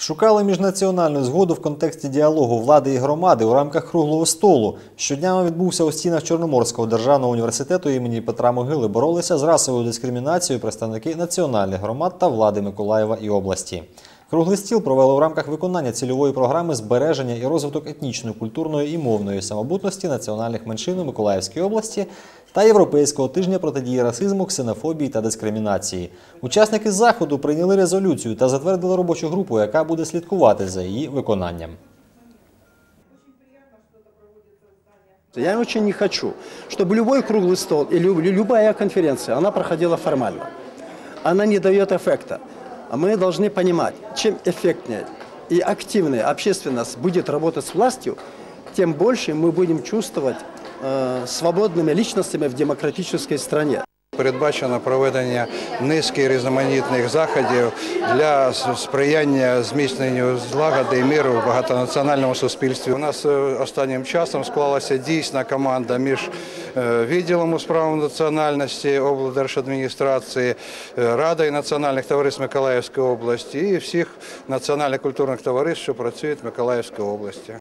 Шукали міжнаціональну згоду в контексті діалогу влади і громади у рамках круглого столу. Щодня відбувся у стінах Чорноморського державного університету імені Петра Могили. Боролися з расовою дискримінацією представники національних громад та влади Миколаєва і області. Круглий стіл провели у рамках виконання цільової програми збереження і розвиток етнічної, культурної і мовної самобутності національних меншин у Миколаївській області та Європейського тижня протидії расизму, ксенофобії та дискримінації. Учасники заходу прийняли резолюцію та затвердили робочу групу, яка буде слідкувати за її виконанням. Я очень не хочу, чтобы любой круглый стол или лю- любая конференция, она проходила формально. Она не дает эффекта. А мы должны понимать, чем эффектнее и активнее общественность будет работать с властью, тем больше мы будем чувствовать э, свободными личностями в демократической стране. Передбачено проведення низки різноманітних заходів для с- сприяння зміцненню злагоди і миру в багатонаціональному суспільстві. У нас е, останнім часом склалася дійсна команда між е, Відділом у справах національності облдержадміністрації, е, Радою національних товариств Миколаївської області і всіх національно-культурних товариств, що працюють в Миколаївській області.